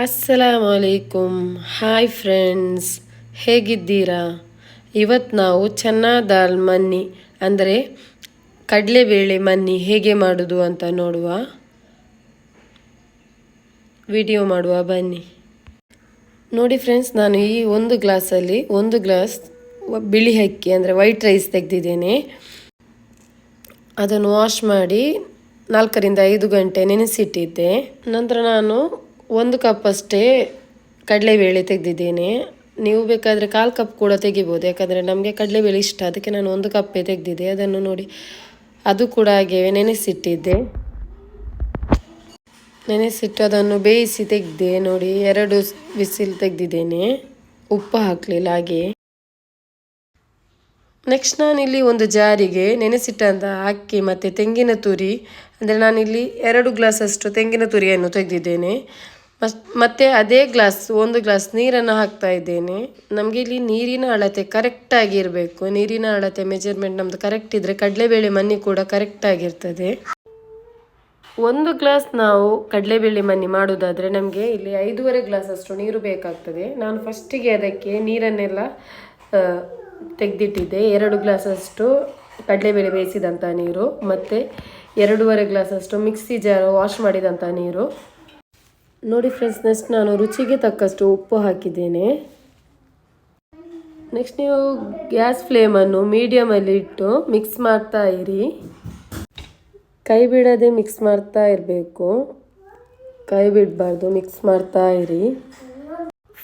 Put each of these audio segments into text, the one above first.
ಅಸ್ಸಲಾಮ್ ಅಲೈಕುಮ್ hi friends ಹೇಗಿದ್ದೀರಾ? ಇವತ್ತು ನಾವು ಚೆನ್ನ ದಾಲ್ ಮನ್ನಿ, ಅಂದರೆ ಕಡಲೆಬೇಳೆ ಮನ್ನಿ ಹೇಗೆ ಮಾಡೋದು ಅಂತ ನೋಡುವ. ವಿಡಿಯೋ ಮಾಡುವ, ಬನ್ನಿ. ನೋಡಿ ಫ್ರೆಂಡ್ಸ್ ನಾನು ಈ ಒಂದು ಗ್ಲಾಸಲ್ಲಿ ಒಂದು ಗ್ಲಾಸ್ ಬಿಳಿ ಅಕ್ಕಿ, ಅಂದರೆ ವೈಟ್ ರೈಸ್ ತೆಗೆದಿದ್ದೇನೆ. ಅದನ್ನು ವಾಶ್ ಮಾಡಿ ನಾಲ್ಕರಿಂದ ಐದು ಗಂಟೆ ನೆನೆಸಿಟ್ಟಿದ್ದೆ. ನಂತರ ನಾನು ಒಂದು ಕಪ್ ಅಷ್ಟೇ ಕಡಲೆಬೇಳೆ ತೆಗೆದಿದ್ದೇನೆ. ನೀವು ಬೇಕಾದರೆ ಕಾಲು ಕಪ್ ಕೂಡ ತೆಗಿಬೋದು. ಯಾಕಂದರೆ ನಮಗೆ ಕಡಲೆಬೇಳೆ ಇಷ್ಟ. ಅದಕ್ಕೆ ನಾನು ಒಂದು ಕಪ್ಪೇ ತೆಗೆದಿದ್ದೆ. ಅದನ್ನು ನೋಡಿ ಅದು ಕೂಡ ಹಾಗೆ ನೆನೆಸಿಟ್ಟಿದ್ದೆ. ನೆನೆಸಿಟ್ಟು ಅದನ್ನು ಬೇಯಿಸಿ ತೆಗೆದೆ ನೋಡಿ. ಎರಡು ಬಿಸಿಲು ತೆಗೆದಿದ್ದೇನೆ. ಉಪ್ಪು ಹಾಕಲಿಲ್ಲ ಹಾಗೆ. ನೆಕ್ಸ್ಟ್ ನಾನಿಲ್ಲಿ ಒಂದು ಜಾರಿಗೆ ನೆನೆಸಿಟ್ಟಂತ ಅಕ್ಕಿ ಮತ್ತು ತೆಂಗಿನ ತುರಿ. ಅಂದರೆ ನಾನಿಲ್ಲಿ ಎರಡು ಗ್ಲಾಸಷ್ಟು ತೆಂಗಿನ ತುರಿಯನ್ನು ತೆಗೆದಿದ್ದೇನೆ. ಮತ್ತು ಅದೇ ಗ್ಲಾಸ್, ಒಂದು ಗ್ಲಾಸ್ ನೀರನ್ನು ಹಾಕ್ತಾ ಇದ್ದೇನೆ. ನಮಗೆ ಇಲ್ಲಿ ನೀರಿನ ಅಳತೆ ಕರೆಕ್ಟಾಗಿ ಆಗಿರಬೇಕು ನೀರಿನ ಅಳತೆ ಮೆಜರ್ಮೆಂಟ್ ನಮ್ದು ಕರೆಕ್ಟ್ ಇದ್ದರೆ ಕಡಲೆಬೇಳೆ ಮಣ್ಣಿ ಕೂಡ ಕರೆಕ್ಟಾಗಿರ್ತದೆ ಒಂದು ಗ್ಲಾಸ್ ನಾವು ಕಡಲೆಬೇಳೆ ಮಣ್ಣಿ ಮಾಡೋದಾದರೆ ನಮಗೆ ಇಲ್ಲಿ ಐದೂವರೆ ಗ್ಲಾಸ್ ಅಷ್ಟು ನೀರು ಬೇಕಾಗ್ತದೆ. ನಾನು ಫಸ್ಟಿಗೆ ಅದಕ್ಕೆ ನೀರನ್ನೆಲ್ಲ ತೆಗೆದಿಟ್ಟಿದ್ದೆ. ಎರಡು ಗ್ಲಾಸಷ್ಟು ಕಡಲೆಬೇಳೆ ಬೇಯಿಸಿದಂಥ ನೀರು, ಮತ್ತು ಎರಡೂವರೆ ಗ್ಲಾಸಷ್ಟು ಮಿಕ್ಸಿ ಜಾರ್ ವಾಶ್ ಮಾಡಿದಂಥ ನೀರು. ನೋಡಿ ಫ್ರೆಂಡ್ಸ್ ನೆಕ್ಸ್ಟ್ ನಾನು ರುಚಿಗೆ ತಕ್ಕಷ್ಟು ಉಪ್ಪು ಹಾಕಿದ್ದೇನೆ. ನೆಕ್ಸ್ಟ್ ನೀವು ಗ್ಯಾಸ್ ಫ್ಲೇಮನ್ನು ಮೀಡಿಯಮಲ್ಲಿ ಇಟ್ಟು ಮಿಕ್ಸ್ ಮಾಡ್ತಾ ಇರಿ. ಕೈ ಬಿಡದೆ ಮಿಕ್ಸ್ ಮಾಡ್ತಾ ಇರಬೇಕು. ಕೈ ಬಿಡಬಾರ್ದು ಮಿಕ್ಸ್ ಮಾಡ್ತಾ ಇರಿ.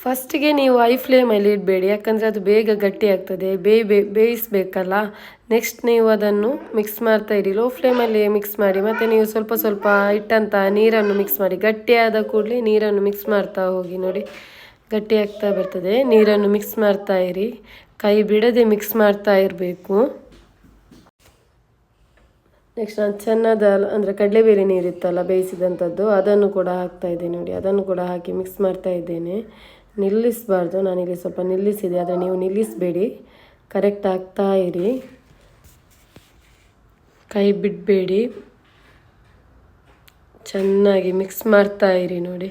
ಫಸ್ಟಿಗೆ ನೀವು ಐ ಫ್ಲೇಮಲ್ಲಿ ಇಡಬೇಡಿ, ಯಾಕಂದರೆ ಅದು ಬೇಗ ಗಟ್ಟಿ ಆಗ್ತದೆ, ಬೇಯ್ ಬೇ, ಬೇಯಿಸ್ಬೇಕಲ್ಲ. ನೆಕ್ಸ್ಟ್ ನೀವು ಅದನ್ನು ಮಿಕ್ಸ್ ಮಾಡ್ತಾ ಇರಿ ಲೋ ಫ್ಲೇಮಲ್ಲಿ ಮಿಕ್ಸ್ ಮಾಡಿ, ಮತ್ತು ನೀವು ಸ್ವಲ್ಪ ಸ್ವಲ್ಪ ಇಟ್ಟಂಥ ನೀರನ್ನು ಮಿಕ್ಸ್ ಮಾಡಿ, ಗಟ್ಟಿಯಾದ ಕೂಡಲೇ ನೀರನ್ನು ಮಿಕ್ಸ್ ಮಾಡ್ತಾ ಹೋಗಿ ನೋಡಿ. ಗಟ್ಟಿ ಆಗ್ತಾ ಬರ್ತದೆ, ನೀರನ್ನು ಮಿಕ್ಸ್ ಮಾಡ್ತಾ ಇರಿ. ಕೈ ಬಿಡದೆ ಮಿಕ್ಸ್ ಮಾಡ್ತಾ ಇರಬೇಕು. ನೆಕ್ಸ್ಟ್ ನಾನು ಚೆನ್ನದ, ಅಂದರೆ ಕಡಲೆಬೇಳೆ ನೀರಿತ್ತಲ್ಲ ಬೇಯಿಸಿದಂಥದ್ದು ಅದನ್ನು ಕೂಡ ಹಾಕ್ತಾ ಇದ್ದೇನೆ ನೋಡಿ, ಅದನ್ನು ಕೂಡ ಹಾಕಿ ಮಿಕ್ಸ್ ಮಾಡ್ತಾ ಇದ್ದೇನೆ. ನಿಲ್ಲಿಸಬಾರ್ದು. ನಾನಿಲ್ಲಿ ಸ್ವಲ್ಪ ನಿಲ್ಲಿಸಿದೆ, ಆದರೆ ನೀವು ನಿಲ್ಲಿಸಬೇಡಿ. ಕರೆಕ್ಟ್ ಆಗ್ತಾ ಇರಿ. ಕೈ ಬಿಡಬೇಡಿ. ಚೆನ್ನಾಗಿ ಮಿಕ್ಸ್ ಮಾಡ್ತಾ ಇರಿ ನೋಡಿ.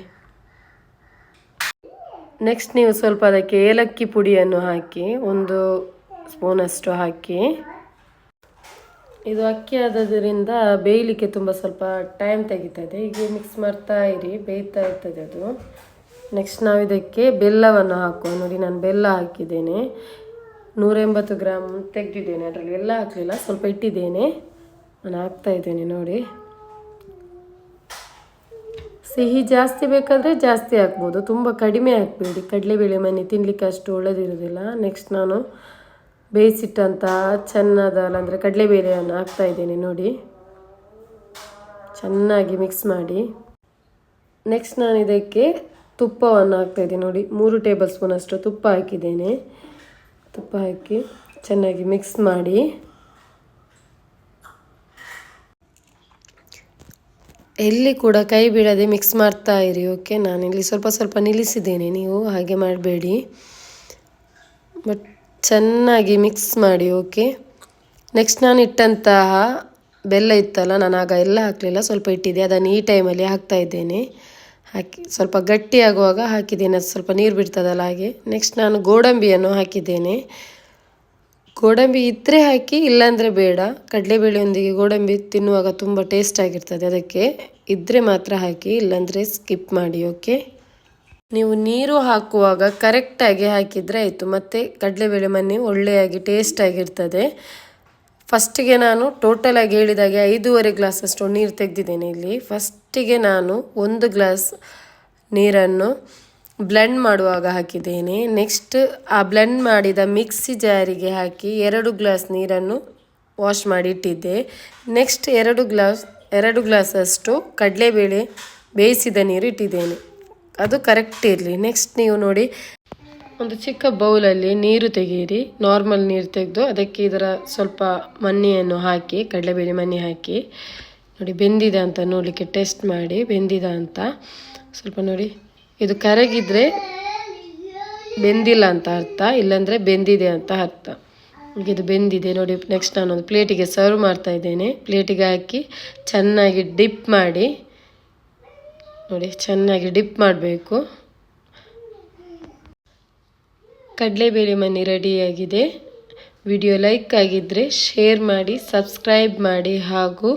ನೆಕ್ಸ್ಟ್ ನೀವು ಸ್ವಲ್ಪ ಅದಕ್ಕೆ ಏಲಕ್ಕಿ ಪುಡಿಯನ್ನು ಹಾಕಿ, ಒಂದು ಸ್ಪೂನಷ್ಟು ಹಾಕಿ. ಇದು ಅಕ್ಕಿ ಆದದ್ರಿಂದ ಬೇಯಲಿಕ್ಕೆ ತುಂಬ ಸ್ವಲ್ಪ ಟೈಮ್ ತೆಗಿತದೆ. ಹೀಗೆ ಮಿಕ್ಸ್ ಮಾಡ್ತಾ ಇರಿ, ಬೇಯ್ತಾ ಇರ್ತದೆ ಅದು. ನೆಕ್ಸ್ಟ್ ನಾವು ಇದಕ್ಕೆ ಬೆಲ್ಲವನ್ನು ಹಾಕುವ. ನೋಡಿ, ನಾನು ಬೆಲ್ಲ ಹಾಕಿದ್ದೇನೆ. ನೂರೆಂಬತ್ತು ಗ್ರಾಮ್ ತೆಗೆದಿದ್ದೇನೆ. ಅದರಲ್ಲಿ ಬೆಲ್ಲ ಹಾಕಲಿಲ್ಲ, ಸ್ವಲ್ಪ ಇಟ್ಟಿದ್ದೇನೆ. ನಾನು ಹಾಕ್ತಾ ಇದ್ದೇನೆ, ನೋಡಿ. ಸಿಹಿ ಜಾಸ್ತಿ ಬೇಕಾದರೆ ಜಾಸ್ತಿ ಹಾಕ್ಬೋದು. ತುಂಬ ಕಡಿಮೆ ಹಾಕಬೇಡಿ. ಕಡಲೆಬೇಳೆ ಮನೆ ತಿನ್ನಲಿಕ್ಕೆ ಅಷ್ಟು ಒಳ್ಳೆದಿರೋದಿಲ್ಲ ನೆಕ್ಸ್ಟ್ ನಾನು ಬೇಯಿಸಿಟ್ಟಂಥ ಚೆನ್ನದಲ್ಲ ಅಂದರೆ ಕಡಲೆಬೇಳೆಯನ್ನು ಹಾಕ್ತಾ ಇದ್ದೇನೆ, ನೋಡಿ. ಚೆನ್ನಾಗಿ ಮಿಕ್ಸ್ ಮಾಡಿ. ನೆಕ್ಸ್ಟ್ ನಾನು ಇದಕ್ಕೆ ತುಪ್ಪವನ್ನು ಹಾಕ್ತಾಯಿದ್ದೀನಿ ನೋಡಿ, ಮೂರು ಟೇಬಲ್ ಸ್ಪೂನಷ್ಟು ತುಪ್ಪ ಹಾಕಿದ್ದೇನೆ. ತುಪ್ಪ ಹಾಕಿ ಚೆನ್ನಾಗಿ ಮಿಕ್ಸ್ ಮಾಡಿ. ಎಲ್ಲಿ ಕೂಡ ಕೈ ಬಿಡದೆ ಮಿಕ್ಸ್ ಮಾಡ್ತಾ ಇರಿ ಓಕೆ ನಾನಿಲ್ಲಿ ಸ್ವಲ್ಪ ಸ್ವಲ್ಪ ನಿಲ್ಲಿಸಿದ್ದೇನೆ, ನೀವು ಹಾಗೆ ಮಾಡಬೇಡಿ. ಬಟ್ ಚೆನ್ನಾಗಿ ಮಿಕ್ಸ್ ಮಾಡಿ ಓಕೆ ನೆಕ್ಸ್ಟ್ ನಾನು ಇಟ್ಟಂತಹ ಬೆಲ್ಲ ಇತ್ತಲ್ಲ ನಾನು ಆಗ ಎಲ್ಲ ಹಾಕಲಿಲ್ಲ, ಸ್ವಲ್ಪ ಇಟ್ಟಿದ್ದೆ. ಅದನ್ನು ಈ ಟೈಮಲ್ಲಿ ಹಾಕ್ತಾ ಇದ್ದೇನೆ. ಹಾಕಿ ಸ್ವಲ್ಪ ಗಟ್ಟಿಯಾಗುವಾಗ ಹಾಕಿದ್ದೇನೆ, ಅದು ಸ್ವಲ್ಪ ನೀರು ಬಿಡ್ತದಲ್ಲ ಹಾಗೆ. ನೆಕ್ಸ್ಟ್ ನಾನು ಗೋಡಂಬಿಯನ್ನು ಹಾಕಿದ್ದೇನೆ. ಗೋಡಂಬಿ ಇದ್ದರೆ ಹಾಕಿ, ಇಲ್ಲಾಂದರೆ ಬೇಡ. ಕಡಲೆಬೇಳೆಯೊಂದಿಗೆ ಗೋಡಂಬಿ ತಿನ್ನುವಾಗ ತುಂಬ ಟೇಸ್ಟ್ ಆಗಿರ್ತದೆ ಅದಕ್ಕೆ. ಇದ್ದರೆ ಮಾತ್ರ ಹಾಕಿ, ಇಲ್ಲಾಂದರೆ ಸ್ಕಿಪ್ ಮಾಡಿ ಓಕೆ ನೀವು ನೀರು ಹಾಕುವಾಗ ಕರೆಕ್ಟಾಗಿ ಹಾಕಿದರೆ ಆಯಿತು. ಮತ್ತು ಕಡಲೆಬೇಳೆ ಮನೆ ಒಳ್ಳೆಯಾಗಿ ಟೇಸ್ಟ್ ಆಗಿರ್ತದೆ. ಫಸ್ಟಿಗೆ ನಾನು ಟೋಟಲಾಗಿ ಹೇಳಿದಾಗೆ ಐದೂವರೆ ಗ್ಲಾಸಷ್ಟು ನೀರು ತೆಗೆದಿದ್ದೇನೆ ಇಲ್ಲಿ. ಫಸ್ಟಿಗೆ ನಾನು ಒಂದು ಗ್ಲಾಸ್ ನೀರನ್ನು ಬ್ಲೆಂಡ್ ಮಾಡುವಾಗ ಹಾಕಿದ್ದೇನೆ. ನೆಕ್ಸ್ಟ್ ಆ ಬ್ಲೆಂಡ್ ಮಾಡಿದ ಮಿಕ್ಸಿ ಜಾರಿಗೆ ಹಾಕಿ ಎರಡು ಗ್ಲಾಸ್ ನೀರನ್ನು ವಾಶ್ ಮಾಡಿ ಇಟ್ಟಿದ್ದೆ. ನೆಕ್ಸ್ಟ್ ಎರಡು ಗ್ಲಾಸ್ ಎರಡು ಗ್ಲಾಸಷ್ಟು ಕಡಲೆಬೇಳೆ ಬೇಯಿಸಿದ ನೀರು ಇಟ್ಟಿದ್ದೇನೆ. ಅದು ಕರೆಕ್ಟ್ ಇರಲಿ. ನೆಕ್ಸ್ಟ್ ನೀವು ನೋಡಿ ಒಂದು ಚಿಕ್ಕ ಬೌಲಲ್ಲಿ ನೀರು ತೆಗೆಯಿರಿ. ನಾರ್ಮಲ್ ನೀರು ತೆಗೆದು ಅದಕ್ಕೆ ಇದರ ಸ್ವಲ್ಪ ಮಣ್ಣಿಯನ್ನು ಹಾಕಿ, ಕಡಲೆಬೇಳೆ ಮಣ್ಣಿ ಹಾಕಿ. ನೋಡಿ, ಬೆಂದಿದೆ ಅಂತ ನೋಡಲಿಕ್ಕೆ ಟೆಸ್ಟ್ ಮಾಡಿ, ಬೆಂದಿದ ಅಂತ. ಸ್ವಲ್ಪ ನೋಡಿ, ಇದು ಕರಗಿದ್ರೆ ಬೆಂದಿಲ್ಲ ಅಂತ ಅರ್ಥ, ಇಲ್ಲಾಂದರೆ ಬೆಂದಿದೆ ಅಂತ ಅರ್ಥ. ಈಗ ಇದು ಬೆಂದಿದೆ. ನೋಡಿ ನೆಕ್ಸ್ಟ್ ನಾನು ಒಂದು ಪ್ಲೇಟಿಗೆ ಸರ್ವ್ ಮಾಡ್ತಾ ಇದ್ದೇನೆ. ಪ್ಲೇಟಿಗೆ ಹಾಕಿ ಚೆನ್ನಾಗಿ ಡಿಪ್ ಮಾಡಿ. ನೋಡಿ, ಚೆನ್ನಾಗಿ ಡಿಪ್ ಮಾಡಬೇಕು. ಕಡಲೆಬೇಳೆ ಮನೆ ರೆಡಿಯಾಗಿದೆ. ವಿಡಿಯೋ ಲೈಕ್ ಆಗಿದ್ದರೆ ಶೇರ್ ಮಾಡಿ, ಸಬ್ಸ್ಕ್ರೈಬ್ ಮಾಡಿ ಹಾಗೂ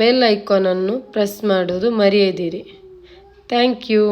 ಬೆಲ್ ಐಕಾನನ್ನು ಪ್ರೆಸ್ ಮಾಡೋದು ಮರೆಯದಿರಿ. Thank you.